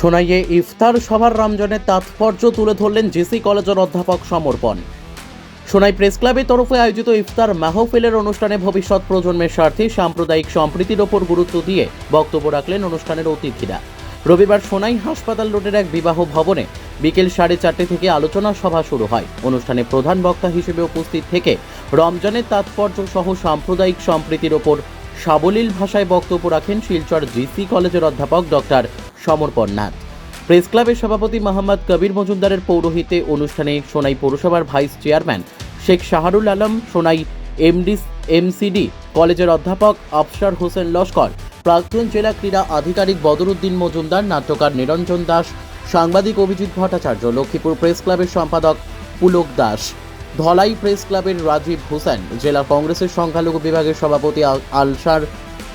সোনাইয়ে ইফতার সভার রমজানের তাৎপর্য তুলে ধরলেন জেসি কলেজের অধ্যাপক সমর্পণ। সোনাই প্রেস ক্লাবের তরফে আয়োজিত ইফতার মাহফিলের অনুষ্ঠানে ভবিষ্যৎ প্রজন্মের স্বার্থে সাম্প্রদায়িক সম্প্রীতির ওপর গুরুত্ব দিয়ে বক্তব্য রাখলেন অনুষ্ঠানের অতিথিরা। রবিবার সোনাই হাসপাতাল রোডের এক বিবাহ ভবনে বিকেল সাড়ে চারটে থেকে আলোচনা সভা শুরু হয়। অনুষ্ঠানে প্রধান বক্তা হিসেবে উপস্থিত থেকে রমজানের তাৎপর্য সহ সাম্প্রদায়িক সম্প্রীতির ওপর সাবলীল ভাষায় বক্তব্য রাখেন শিলচর জিসি কলেজের অধ্যাপক ডক্টর সমর্পণ নাথ প্রেস ক্লাবের সভাপতি মোহাম্মদ কবির মজুমদারের পৌরোহিত্যে অনুষ্ঠানে সোনাই পৌরসভার vice chairman Sheikh Shahrul Alam, Sonai MD, MCD, কলেজের অধ্যাপক আফসার হোসেন লস্কর, প্রাক্তন জেলা ক্রীড়া আধিকারিক বদরুদ্দিন মজুমদার, নাট্যকার নিরঞ্জন দাস, সাংবাদিক অভিজিৎ ভট্টাচার্য, লক্ষ্মীপুর প্রেস ক্লাবের সম্পাদক পুলক দাস, ধলাই প্রেস ক্লাবের রাজীব হোসেন, জেলা কংগ্রেসের সংখ্যালঘু বিভাগের সভাপতি আল- আলসার,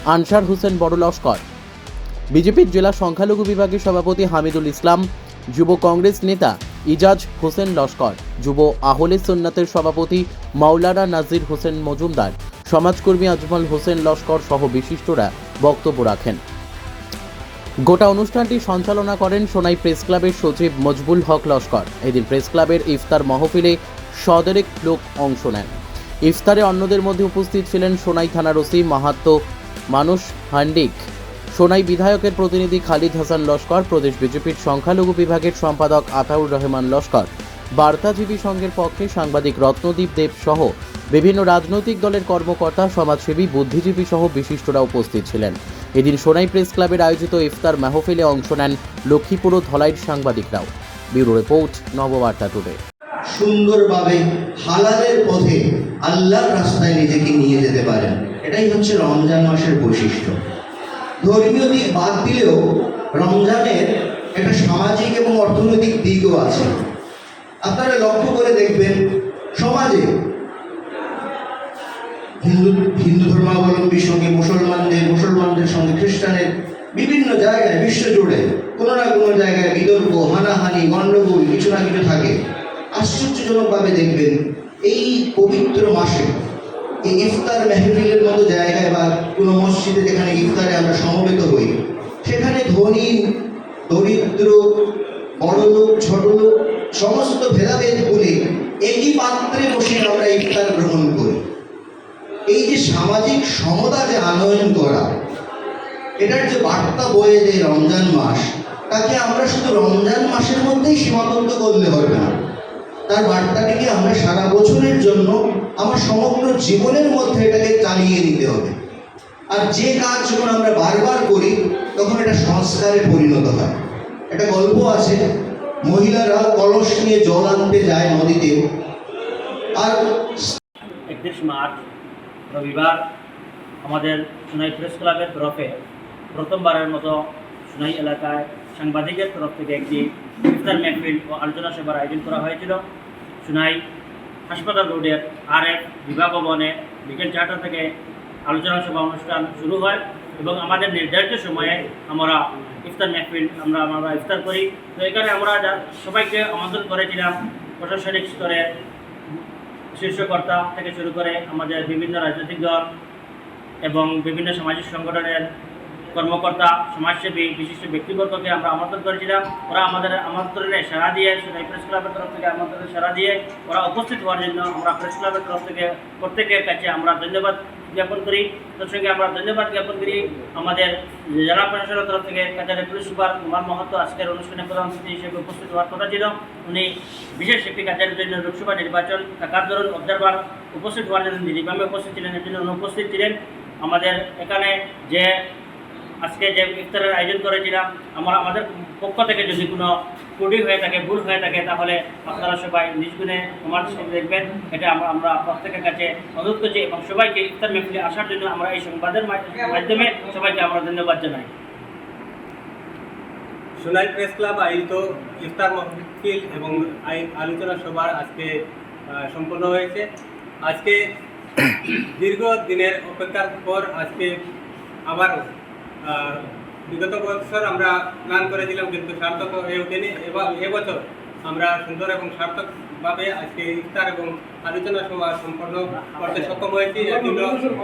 আনসার হোসেন বড় লস্কর। বিজেপির জেলা সংখ্যালঘু বিভাগের সভাপতি হামিদুল ইসলাম, যুব কংগ্রেস নেতা ইজাজ হোসেন লস্কর, যুব আহলে সুন্নাতের সভাপতি মাওলানা নাজির হোসেন মজুমদার, সমাজকর্মী আজমল হোসেন লস্কর সহ বিশিষ্টরা বক্তব্য রাখেন। গোটা অনুষ্ঠানটি সঞ্চালনা করেন সোনাই প্রেস ক্লাবের সচিব মজবুল হক লস্কর। এদিন প্রেস ক্লাবের ইফতার মহফিলে সদরেক লোক অংশ নেন। ইফতারে অন্যদের মধ্যে উপস্থিত ছিলেন সোনাই থানার ওসি মাহাত্ম মানুষ হান্ডিক। সোনাই বিধায়কের প্রতিনিধি খালিদ হাসান লস্কর, প্রদেশ বিজেপির সংখ্যালঘু বিভাগের সম্পাদক আতাউর রহমান লস্কর, বার্তাজীবী সংঘের পক্ষে সাংবাদিক রত্নদীপ দেব সহ বিভিন্ন রাজনৈতিক দলের কর্মকর্তা, সমাজসেবী, বুদ্ধিজীবী সহ বিশিষ্টরা উপস্থিত ছিলেন। এদিন সোনাই প্রেস ক্লাবের আয়োজিত ইফতার মাহফিলে অংশ নেন লক্ষ্মীপুর ও ধলাইয়ের সাংবাদিকরাও। Bureau report, Nababarta today. সুন্দরভাবে হালালের পথে আল্লাহর রাস্তায় নিজেকে নিয়ে যেতে পারেন। এটাই হচ্ছে রমজান মাসের বৈশিষ্ট্য। ধর্মীয় দিক বাদ দিলেও রমজানের একটা সামাজিক এবং অর্থনৈতিক দিকও আছে। আপনারা লক্ষ্য করে দেখবেন, সমাজে হিন্দু হিন্দু ধর্মাবলম্বীর সঙ্গে, মুসলমানদের মুসলমানদের সঙ্গে, খ্রিস্টানের বিভিন্ন জায়গায় বিশ্বজুড়ে কোনো না কোনো জায়গায় বিতর্ক, হানাহানি, গণ্ডগোল, কিছু না কিছু থাকে। আশ্চর্যজনকভাবে দেখবেন, এই পবিত্র মাসে এই ইফতার মেহফিলের মতো জায়গায় বা কোনো মসজিদে যেখানে ইফতারে আমরা সমবেত হই, সেখানে ধনী, দরিদ্র, বড় লোক, ছোট লোক, সমস্ত ভেদাভেদ বলে একই পাত্রে বসে আমরা ইফতার গ্রহণ করি। এই যে সামাজিক সমতা যে আনয়ন করা, এটার যে বার্তা বয়ে যে রমজান মাস, তাকে আমরা শুধু রমজান মাসের মধ্যেই সীমাবদ্ধ করলে হবে না। তার বার্তাটিকে আমরা সারা বছরের জন্য আমার সমগ্র জীবনের মধ্যে এটাকে চালিয়ে নিতে হবে। আর যে কাজ যখন আমরা বারবার করি, তখন এটা সংস্কারে পরিণত হয়। একটা গল্প আছে, মহিলারা কলস নিয়ে জল আনতে যায় নদীতে। আর একত্রিশ মার্চ, রবিবার, আমাদের সোনাই প্রেস ক্লাবের তরফে প্রথমবারের মতো সোনাই এলাকায় সাংবাদিকের তরফ থেকে একটি ইফতার মেহফিল ও আলোচনা সভার আয়োজন করা হয়েছিল। সোনাই হাসপাতাল রোডের আর এক বিভাগ ভবনে বিকেল চারটা থেকে আলোচনা সভা অনুষ্ঠান শুরু হয় এবং আমাদের নির্ধারিত সময়ে আমরা ইফতার মেহফিল আমরা আমরা ইফতার করি। তো এখানে আমরা সবাইকে আমন্ত্রণ করেছিলাম প্রশাসনিক স্তরে শীর্ষকর্তা থেকে শুরু করে আমাদের বিভিন্ন রাজনৈতিক দল এবং বিভিন্ন সামাজিক সংগঠনের কর্মকর্তা, সমাজসেবী, বিশিষ্ট ব্যক্তিবর্গকে আমরা আমন্ত্রণ করেছিলাম। ওরা আমাদের আমন্ত্রণে সাড়া দিয়ে এই প্রেস ক্লাবের তরফ থেকে আমন্ত্রণে সাড়া দিয়ে ওরা উপস্থিত হওয়ার জন্য আমরা প্রেস ক্লাবের তরফ থেকে প্রত্যেকের কাছে আমরা ধন্যবাদ জ্ঞাপন করি। তার সঙ্গে আমরা ধন্যবাদ জ্ঞাপন করি আমাদের জেলা প্রশাসনের তরফ থেকে কাছাড়ি পুলিশ সুপার কুমার মাহাতো আজকের অনুষ্ঠানে প্রধান অতিথি হিসেবে উপস্থিত হওয়ার কথা ছিল। উনি বিশেষ একটি কাজের জন্য লোকসভা নির্বাচন থাকার দরুন অবজারভার উপস্থিত হওয়ার জন্য নিরিবামে উপস্থিত ছিলেন, এর জন্য অনুপস্থিত ছিলেন। আমাদের এখানে যে আজকে যে ইফতারের আয়োজন করেছিলাম, আমরা আমাদের পক্ষ থেকে যদি কোনো ত্রুটি হয়ে থাকে, ভুল হয়ে থাকে, তাহলে আপনারা সবাই নিজ গুণে আমার দৃষ্টিতে দেখবেন। এটা আমরা আমরা প্রত্যেকের কাছে অনুরোধ করছি এবং সবাইকে ইফতার মেহফিলে আসার জন্য আমরা এই সংবাদের মাধ্যমে সবাইকে আমরা ধন্যবাদ জানাই। সোনাই প্রেস ক্লাব আয়োজিত ইফতার মাহফিল এবং আলোচনা সভার আজকে সম্পন্ন হয়েছে। আজকে দীর্ঘ দিনের অপেক্ষার পর আজকে আবার বিগত বছর আমরা প্ল্যান করেছিলাম কিন্তু সার্থক হয়ে ওঠেনি। এবং এবছর আমরা সুন্দর এবং সার্থকভাবে আজকে ইফতার এবং আলোচনা সভা সম্পন্ন করতে সক্ষম হয়েছি।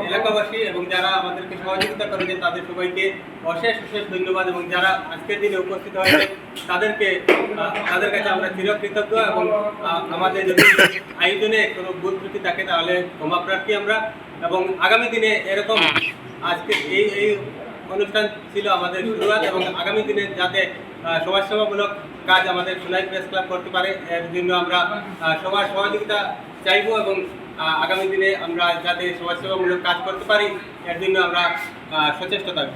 এলাকাবাসী এবং যারা আমাদেরকে সহযোগিতা করেছে তাদের সবাইকে অশেষ অশেষ ধন্যবাদ এবং যারা আজকের দিনে উপস্থিত হয়েছে তাদেরকে তাদের কাছে আমরা চিরকৃতজ্ঞ এবং আমাদের যদি আয়োজনে কোনো ভুল ত্রুটি থাকে তাহলে ক্ষমা প্রার্থী আমরা এবং আগামী দিনে এরকম আজকে এই এই অনুষ্ঠান ছিল আমাদের শুরুয়াত এবং আগামী দিনে যাতে সমাজসেবামূলক কাজ আমাদের সোনাই প্রেস ক্লাব করতে পারে, এর জন্য আমরা সবার সহযোগিতা চাইব এবং আগামী দিনে আমরা যাতে সমাজসেবামূলক কাজ করতে পারি, এর জন্য আমরা সচেষ্ট থাকব।